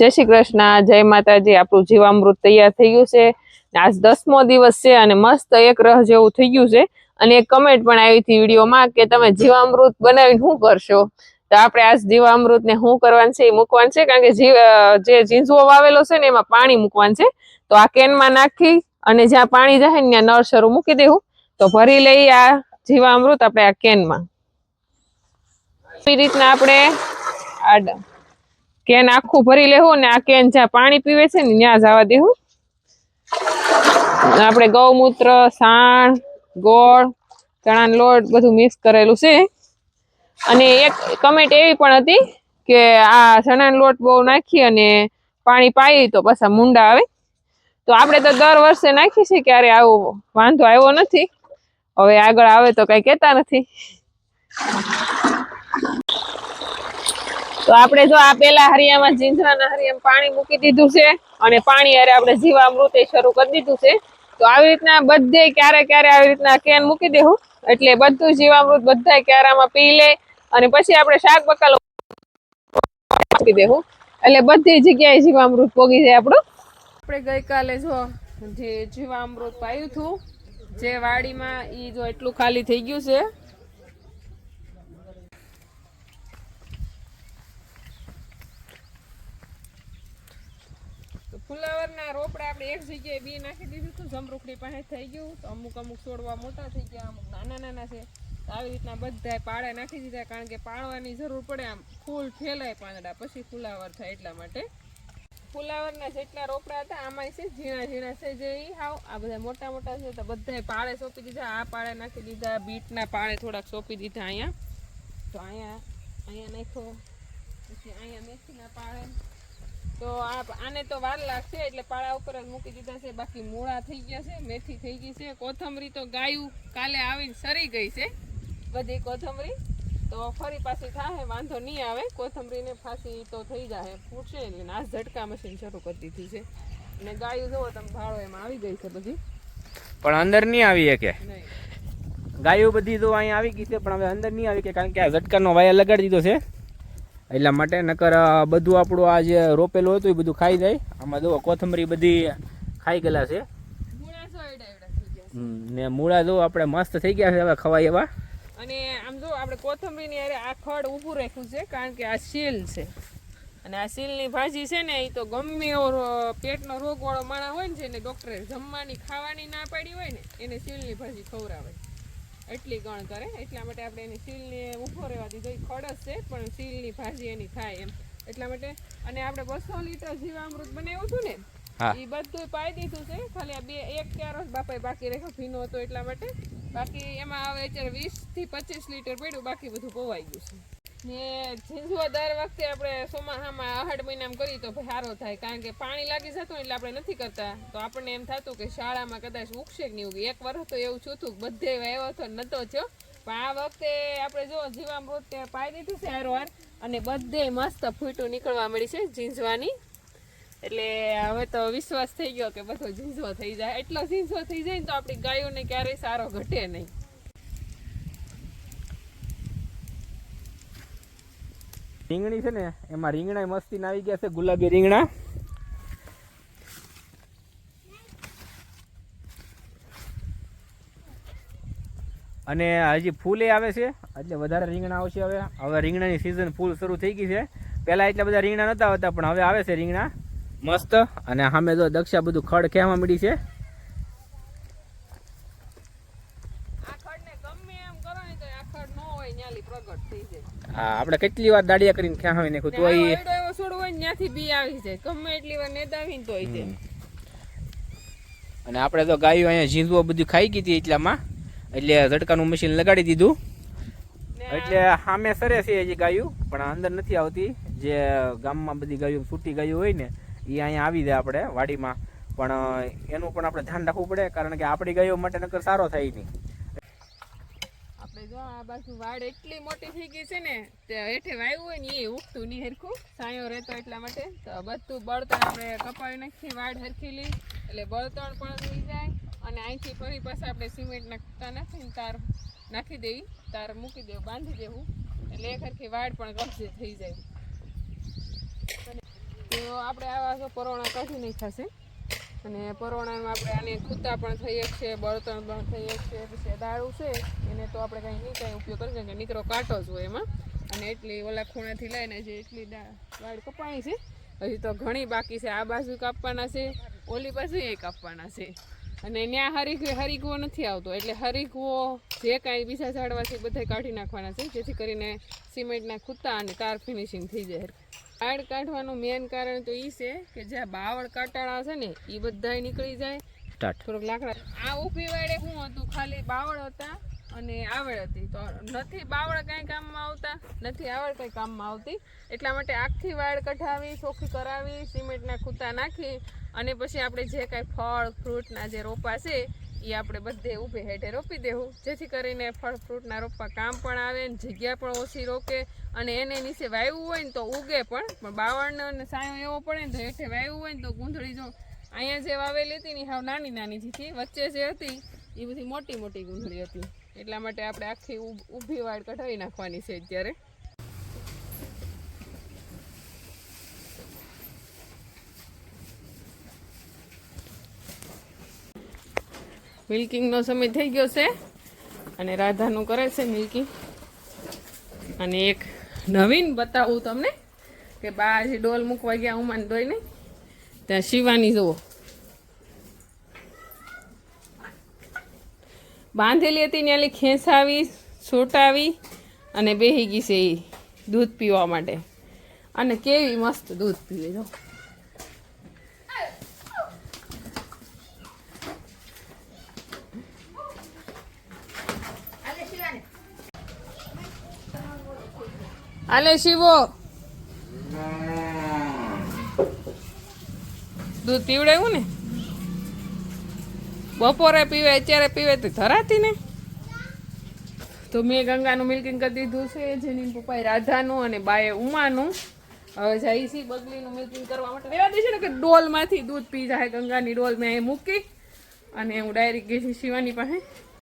જય શ્રી કૃષ્ણ, જય માતાજી. આપણું જીવામૃત તૈયાર થઈ ગયું છે. આજ દસમો દિવસ છે અને મસ્ત એક રહ જેવું થઈ ગયું છે. અને એક કમેન્ટ પણ આવી હતી વિડીયોમાં કે તમે જીવામૃત બનાવીને શું કરશો? તો આપણે આજ જીવામૃત ને શું કરવાનું છે એ મૂકવાનું છે. કારણ કે જે ઝીંઝવો વાવેલો છે ને એમાં પાણી મૂકવાનું છે. તો આ કેનમાં નાખી અને જ્યાં પાણી જાય ને ત્યાં નળ શરૂ મૂકી દેવું. તો ભરી લઈ આ જીવામૃત આપણે આ કેનમાં. એ રીતના આપણે આ ડ- કેન આખું ભરી લેવું ને આ કેન જ્યાં પાણી પીવે છે ને ત્યાં જવા દેવું આપણે ગૌમૂત્ર, સાણ, ગોળ, ચણાનો લોટ બધું મિક્સ કરેલું છે. અને એક કમેન્ટ એવી પણ હતી કે આ ચણાનો લોટ બહુ નાખી અને પાણી પાઈ તો પાછા મુંડા આવે. તો આપણે તો દર વર્ષે નાખીએ છીએ ક્યારે આવો વાંધો આવ્યો નથી. હવે આગળ આવે તો કઈ કહેતા નથી. તો આપણે જો આ પેલા હરિયામાં જીંજરાના હરિયામાં પાણી મૂકી દીધું છે અને પાણી અરે આપણે જીવામૃત શરૂ કરી દીધું છે. તો આવી રીતના બધે ક્યારે ક્યારે આવી રીતના કેન મૂકી દેવું એટલે બધું જીવામૃત બધા ક્યારામાં પી લે અને પછી આપણે શાક બકાલો મૂકી દેવું એટલે બધી જગ્યાએ જીવામૃત પોગી જાય આપણું. આપણે ગઈકાલે જો જે જીવામૃત પાયું હતું, જે વાડીમાં એ જો એટલું ખાલી થઈ ગયું છે ફુલાવરના રોપડા આપણે એક જગ્યાએ બી નાખી દીધું હતું. જમરૂખડી પાસે થઈ ગયું. તો અમુક અમુક છોડવા મોટા થઈ ગયા. અમુક નાના નાના છે. તો આવી રીતના બધાય પાળે નાખી દીધા કારણ કે પાળવાની જરૂર પડે આમ ફૂલ ફેલાય પાંદડા. પછી ફુલાવર થાય એટલા માટે. ફુલાવરના જેટલા રોપડા હતા આમાં છે ઝીણા ઝીણા છે જે ઈ હાવ. આ બધા મોટા મોટા છે તો બધાય પાળે સોંપી દીધા. આ પાળે નાખી દીધા. બીટના પાળે થોડાક સોંપી દીધા અહીંયા. તો અહીંયા અહીંયા નાખ્યો. પછી અહીંયા મેથીના પાળે. તો આ આને તો વાર લાગશે એટલે પાળા ઉપર જ મૂકી દીધા છે. બાકી મૂળા થઈ ગયા છે મેથી થઈ ગઈ છે. કોથમરી તો ગાયું કાલે આવીને સરી ગઈ છે. બધી કોથમરી. તો ફરી પાછી થાય વાંધો નહીં આવે. કોથમરીને ફાંસી તો થઈ જાય ફૂટશે એટલે નાશ ઝટકા મશીન શરૂ કરી દીધી છે. અને ગાયું જુઓ તમે ભાડો એમાં આવી ગઈ છે બધી. પણ અંદર નહીં આવી કે ગાયો બધી તો અહીંયા આવી ગઈ છે પણ હવે અંદર નહીં આવી કે કારણ કે આ ઝટકાનો વાયર લગાડી દીધો છે. એટલા માટે નકર બધું આપણું આ જે રોપેલું હતું એ બધું ખાઈ જાય. આમાં જુઓ, કોથમરી બધી ખાઈ ગયેલા છે. ને મૂળા જો આપણે મસ્ત થઈ ગયા છે હવે ખવાય એવા. અને આમ જો આપણે કોથમરીની અરે આ ખડ ઊભું રાખ્યું છે, કારણ કે આ શીલ છે. અને આ શીલની ભાજી છે ને, એ તો ગમે એવો પેટનો રોગવાળો માણસ હોય ને, જેને ડૉક્ટરે જમવાની ખાવાની ના પાડી હોય ને, એને શીલની ભાજી ખવડાવે. એટલી ગણ કરે. એટલા માટે આપણે એની શીલને ઊભો રહેવા દીધો એ ખડસ છે પણ સીલની ભાજી એની થાય એમ. એટલા માટે અને આપણે બસો લીટર જીવામૃત બનાવ્યું હતું ને એ બધું પાઈ દીધું છે. ખાલી આ બે એક ક્યારો બાપાએ બાકી રાખ્યો ભીનો હતો એટલા માટે. બાકી એમાં હવે અત્યારે વીસથી પચીસ લીટર પડ્યું બાકી બધું પોવાઈ ગયું છે. ને ઝીંઝવા દર વખતે આપણે ચોમાસામાં આહડ મહિનામાં કરીએ તો સારો થાય. કારણ કે પાણી લાગી જતું એટલે આપણે નથી કરતા. તો આપણને એમ થતું કે શાળામાં કદાચ ઉગશે કે નહીં ઉગે. એક વર્ષ તો એવું છૂતું બધે આવ્યો હતો નતો થયો. પણ આ વખતે આપણે જો જીવામૃત તે પાઈ દીધું છે હારવાર અને બધે મસ્ત ફૂટું નીકળવા મળી છે ઝીંઝવાની. એટલે હવે તો વિશ્વાસ થઈ ગયો કે બધો ઝીંઝવો થઈ જાય. એટલો ઝીંઝવો થઈ જાય ને તો આપણી ગાયોને ક્યારેય સારો ઘટે નહીં. રીંગણી છે ને, એમાં રીંગણા મસ્તી આવી ગયા છે, ગુલાબી રીંગણા. અને હજી ફૂલે આવે છે, એટલે વધારે રીંગણા આવશે હવે. હવે રીંગણાની સિઝન ફૂલ શરૂ થઈ ગઈ છે. પહેલાં એટલા બધા રીંગણા નહોતા આવતા, પણ હવે આવે છે રીંગણા. મસ્ત. અને સામે જો દક્ષા બધું ખડ ખેવા મળી છે આ ખડને ગમે એમ કરો ને તો આ ખડ ન હોય ન્યાલી પ્રગટ થઈ જાય હા આપણે કેટલી વાર દાડિયા કરીને ખેવાવી નાખ્યું તો એ એવો છોડ હોય ત્યાંથી બી આવી જાય. ગમે એટલી વાર નેદાવીને તો આવી જાય અને આપણે તો ગાયો અહીંયા ઝીંઝવો બધું ખાઈ ગઈ હતી એટલામાં. એટલે ઝટકાનું મશીન લગાડી દીધું. એટલે સામે સરે છે હજી ગાયું પણ અંદર નથી આવતી. જે ગામમાં બધી ગાયો છૂટી ગાયું હોય ને એ અહીંયા આવી જાય આપણે વાડીમાં. પણ એનું પણ આપણે ધ્યાન રાખવું પડે કારણ કે આપણી ગાયો માટે નકર સારો થાય નહીં. જો આ બાજુ વાડ એટલી મોટી થઈ ગઈ છે ને, તે હેઠે વાયુ હોય ને એ ઉગતું નહીં હરખું. સાયો રહેતો એટલા માટે. તો બધું બળતણ આપણે કપાવી નાખી વાડ હરખેલી એટલે બળતણ પણ થઈ જાય અને અહીંથી ફરી પાછા આપણે સિમેન્ટ નાખતા નાખીને તાર નાખી દેવી. તાર મૂકી દેવું, બાંધી દેવું. એટલે એક હરખી વાડ પણ કબજે થઈ જાય. તો આપણે આવા પરોણા કાઢી નાખાશે અને પરોણામાં આપણે આને ખૂતા પણ થઈએ છીએ, બળતણ પણ થઈએ છીએ, પછી દાળું છે, એને તો આપણે કાંઈ નહીં, કાંઈ ઉપયોગ કરી કે નીકળો કાંટો જ હોય એમાં. અને એટલી ઓલા ખૂણાથી લઈને જે એટલી દાળ કપાણી છે, હજી તો ઘણી બાકી છે. આ બાજુ કાપવાના છે, ઓલી બાજુ એ કાપવાના છે. અને ત્યાં હરીખ હરીકવો નથી આવતો, એટલે હરીકવો જે કાંઈ બીજા ઝાડવાથી બધા કાઢી નાખવાના છે, જેથી કરીને સિમેન્ટના ખૂતા અને તાર ફિનિશિંગ થઈ જાય. વાળ કાઢવાનું મેન કારણ તો એ છે કે જ્યાં બાવળ કાટાળા છે ને એ બધા નીકળી જાય. થોડોક લાકડા. આ ઊભી વાળે શું હતું? ખાલી બાવળ હતા અને આવડ હતી. તો નથી બાવળ કાંઈ કામમાં આવતા? નથી આવડ કંઈ કામમાં આવતી. એટલા માટે આખી વાળ કઢાવી ચોખ્ખી કરાવી સિમેન્ટના ખૂતા નાખી અને પછી આપણે જે કાંઈ ફળ ફ્રૂટના જે રોપા છે એ આપણે બધે ઊભે હેઠે રોપી દેવું. જેથી કરીને ફળ ફ્રૂટના રોપવા કામ પણ આવે ને જગ્યા પણ ઓછી રોકે અને એને નીચે વાવ્યું હોય ને તો ઉગે પણ. પણ બાવળનો અને સાયો એવો પડે ને તો હેઠે વાવ્યું હોય ને તો ગુંધળી જો અહીંયા જે વાવેલી હતી ને હાવ નાની નાની હતી વચ્ચે જે હતી એ બધી મોટી મોટી ગુંધળી હતી. એટલા માટે આપણે આખી ઊભી વાળ કઢાવી નાખવાની છે અત્યારે. મિલ્કિંગનો સમય થઈ ગયો છે. અને રાધાનું કરે છે મિલ્કિંગ. અને એક નવીન બતાવું તમને કે બા આજે ડોલ મૂકવા ગયા ઉમાન દોઈ નહીં ત્યાં શિવાની જુઓ. બાંધેલી હતી ને એલી ખેંચાવી, છોટાવી અને બેહી ગઈ છે એ દૂધ પીવા માટે. અને કેવી મસ્ત દૂધ પીવે જો આલે શિવો. દૂધ પીવડાવ્યું ને? બપોરે પીવે, અત્યારે પીવે તો ધરાતી ને. તો મેં ગંગાનું મિલ્કિંગ કરી દીધું છે, જેની પપ્પાએ રાધાનું અને બાએ ઉમાનું. હવે જાય છે બગલીનું મિલ્કિંગ કરવા માટે રહેવા દે છે ને કે ડોલમાંથી દૂધ પી જાય, ગંગાની ડોલ મેં એ મૂકી અને હું ડાયરેક્ટ ગઈ છું શિવાની પાસે.